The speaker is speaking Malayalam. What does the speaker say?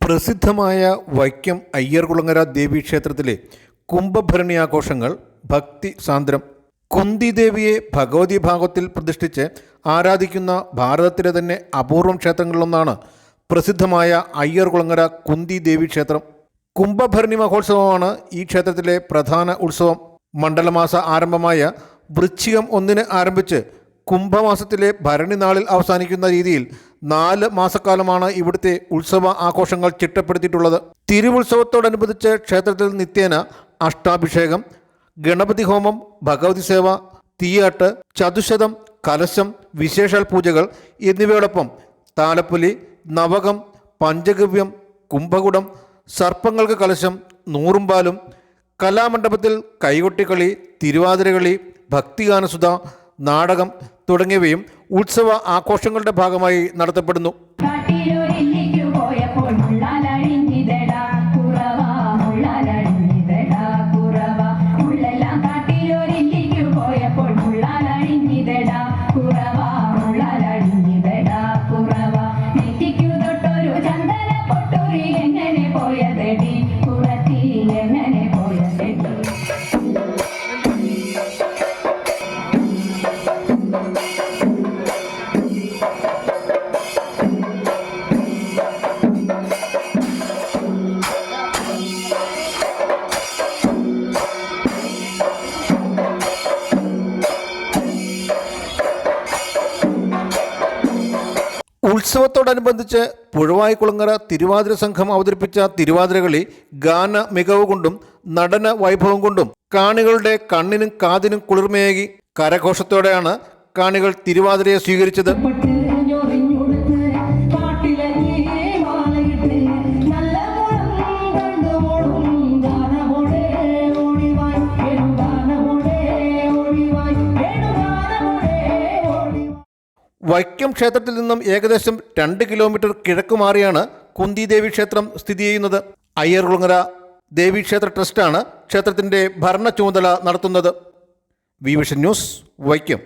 പ്രസിദ്ധമായ വൈക്കം അയ്യർകുളങ്ങര ദേവീക്ഷേത്രത്തിലെ കുംഭഭരണി ആഘോഷങ്ങൾ ഭക്തി സാന്ദ്രം. കുന്തി ദേവിയെ ഭഗവതി ഭാഗത്തിൽ പ്രതിഷ്ഠിച്ച് ആരാധിക്കുന്ന ഭാരതത്തിലെ തന്നെ അപൂർവം ക്ഷേത്രങ്ങളിലൊന്നാണ് പ്രസിദ്ധമായ അയ്യർകുളങ്ങര കുന്തി ദേവി ക്ഷേത്രം. കുംഭഭരണി മഹോത്സവമാണ് ഈ ക്ഷേത്രത്തിലെ പ്രധാന ഉത്സവം. മണ്ഡലമാസ ആരംഭമായ വൃശ്ചികം ഒന്നിന് ആരംഭിച്ച് കുംഭമാസത്തിലെ ഭരണി നാളിൽ അവസാനിക്കുന്ന രീതിയിൽ നാല് മാസക്കാലമാണ് ഇവിടുത്തെ ഉത്സവ ആഘോഷങ്ങൾ ചിട്ടപ്പെടുത്തിയിട്ടുള്ളത്. തിരുവുത്സവത്തോടനുബന്ധിച്ച് ക്ഷേത്രത്തിൽ നിത്യേന അഷ്ടാഭിഷേകം ഗണപതി ഹോമം ഭഗവതി സേവ തീയാട്ട് ചതുശതം കലശം വിശേഷാൽ പൂജകൾ എന്നിവയോടൊപ്പം താലപ്പൊലി നവകം പഞ്ചഗവ്യം കുംഭകുടം സർപ്പങ്ങൾക്ക് കലശം നൂറുംപാലും കലാമണ്ഡപത്തിൽ കൈകൊട്ടിക്കളി തിരുവാതിരകളി ഭക്തിഗാനസുധ നാടകം തുടങ്ങിയവയും ഉത്സവ ആഘോഷങ്ങളുടെ ഭാഗമായി നടത്തപ്പെടുന്നു. എങ്ങനെ പോയപ്പോൾ മുള്ളാലഴിഞ്ഞിതടാ ഉത്സവത്തോടനുബന്ധിച്ച് പുഴവായിക്കുളങ്ങര തിരുവാതിര സംഘം അവതരിപ്പിച്ച തിരുവാതിരകളി ഗാന മികവ് കൊണ്ടും നടന വൈഭവം കൊണ്ടും കാണികളുടെ കണ്ണിനും കാതിനും കുളിർമയേകി കരഘോഷത്തോടെയാണ് കാണികൾ തിരുവാതിരയെ സ്വീകരിച്ചത്. വൈക്കം ക്ഷേത്രത്തിൽ നിന്നും ഏകദേശം രണ്ട് കിലോമീറ്റർ കിഴക്ക് മാറിയാണ് കുന്തി ദേവി ക്ഷേത്രം സ്ഥിതി ചെയ്യുന്നത്. അയ്യർകുളങ്ങര ദേവീക്ഷേത്ര ട്രസ്റ്റാണ് ക്ഷേത്രത്തിന്റെ ഭരണ ചുമതല നടത്തുന്നത്. V vision news Vaikom.